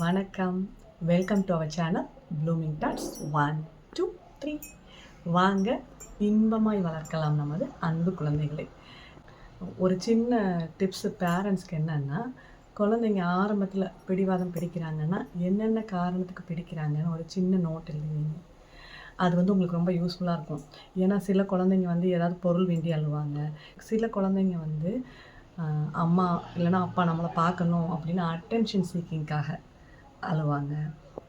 வணக்கம். Welcome to our channel blooming dots one two three வாங்க இன்பமாய் வளர்க்கலாம் நமது அன்பு குழந்தைகளை. ஒரு சின்ன டிப்ஸு பேரண்ட்ஸ்க்கு என்னென்னா குழந்தைங்க ஆரம்பத்தில் பிடிவாதம் பிடிக்கிறாங்கன்னா என்னென்ன காரணத்துக்கு பிடிக்கிறாங்கன்னு ஒரு சின்ன நோட் எழுதுவீங்க அது வந்து உங்களுக்கு ரொம்ப யூஸ்ஃபுல்லாக இருக்கும். ஏன்னா சில குழந்தைங்க வந்து ஏதாவது பொருள் வேண்டி அழுவாங்க சில குழந்தைங்க வந்து அம்மா இல்லைன்னா அப்பா நம்மளை பார்க்கணும் அப்படின்னு அட்டென்ஷன் சீக்கிங்காக அழுவாங்க.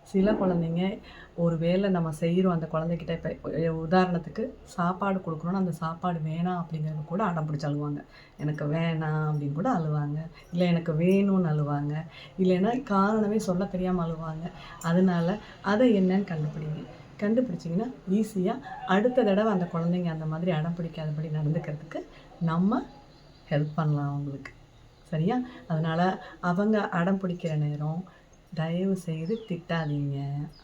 சில குழந்தைங்க ஒரு வேளை நம்ம செய்கிறோம் அந்த குழந்தைகிட்ட இப்போ உதாரணத்துக்கு சாப்பாடு கொடுக்குறோன்னா அந்த சாப்பாடு வேணாம் அப்படிங்கிறது கூட அடம் பிடிச்சி அழுவாங்க. எனக்கு வேணாம் அப்படின்னு கூட அழுவாங்க. இல்லை எனக்கு வேணும்னு அழுவாங்க. இல்லைன்னா காரணமே சொல்ல தெரியாமல் அழுவாங்க. அதனால அதை என்னன்னு கண்டுபிடிங்க. கண்டுபிடிச்சிங்கன்னா ஈஸியாக அடுத்த தடவை அந்த குழந்தைங்க அந்த மாதிரி அடம் பிடிக்காதபடி நடந்துக்கிறதுக்கு நம்ம ஹெல்ப் பண்ணலாம் அவங்களுக்கு. சரியா? அதனால் அவங்க அடம் பிடிக்கிற நேரம் தயவு செய்து திட்டாதீங்க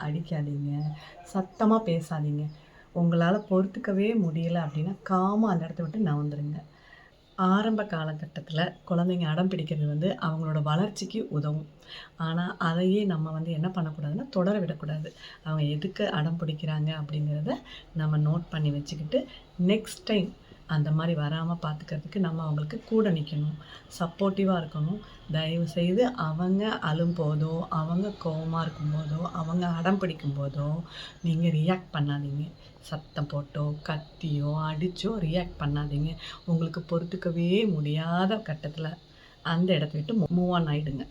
அடிக்காதீங்க சத்தமாக பேசாதீங்க. உங்களால் பொறுத்துக்கவே முடியலை அப்படின்னா காமாக அந்த இடத்த விட்டு நவந்துருங்க ஆரம்ப காலகட்டத்தில் குழந்தைங்க அடம் பிடிக்கிறது வந்து அவங்களோட வளர்ச்சிக்கு உதவும். ஆனால் அதையே நம்ம வந்து என்ன பண்ணக்கூடாதுன்னா தொடர விடக்கூடாது. அவங்க எதுக்கு அடம் பிடிக்கிறாங்க அப்படிங்கிறத நம்ம நோட் பண்ணி வச்சுக்கிட்டு நெக்ஸ்ட் டைம் அந்த மாதிரி வராமல் பார்த்துக்கிறதுக்கு நம்ம அவங்களுக்கு கூட நிற்கணும் சப்போர்ட்டிவாக இருக்கணும். தயவு செய்து அவங்க அழும்போதோ அவங்க கோவமாக இருக்கும்போதோ அவங்க அடம் பிடிக்கும் போதோ நீங்கள் ரியாக்ட் பண்ணாதீங்க. சத்தம் போட்டோ கத்தியோ அடித்தோ ரியாக்ட் பண்ணாதீங்க. உங்களுக்கு பொறுத்துக்கவே முடியாத கட்டத்தில் அந்த இடத்த விட்டு மூவ் ஆன் ஆகிடுங்க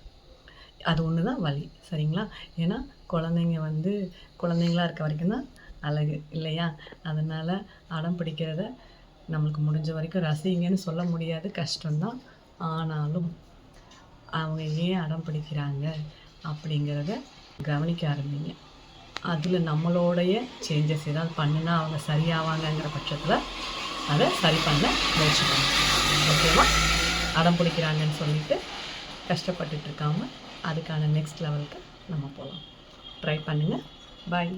அது ஒன்று தான் வழி சரிங்களா? ஏன்னா குழந்தைங்க வந்து குழந்தைங்களா இருக்க வரைக்கும் தான் அழகு இல்லையா? அதனால் அடம் பிடிக்கிறத நம்மளுக்கு முடிஞ்ச வரைக்கும் ரசிங்கன்னு சொல்ல முடியாது கஷ்டம்தான். ஆனாலும் அவங்க ஏன் அடம் பிடிக்கிறாங்க அப்படிங்கிறத கவனிக்க ஆரம்பிங்க. அதில் நம்மளோடைய சேஞ்சஸ் ஏதாவது பண்ணினா அவங்க சரியாவாங்கங்கிற பட்சத்தில் அதை சரி பண்ண முயற்சி பண்ணுங்க ஓகேவா அடம் பிடிக்கிறாங்கன்னு சொல்லிட்டு கஷ்டப்பட்டுட்ருக்காமல் அதுக்கான நெக்ஸ்ட் லெவலுக்கு நம்ம போகலாம் ட்ரை பண்ணுங்கள் பாய்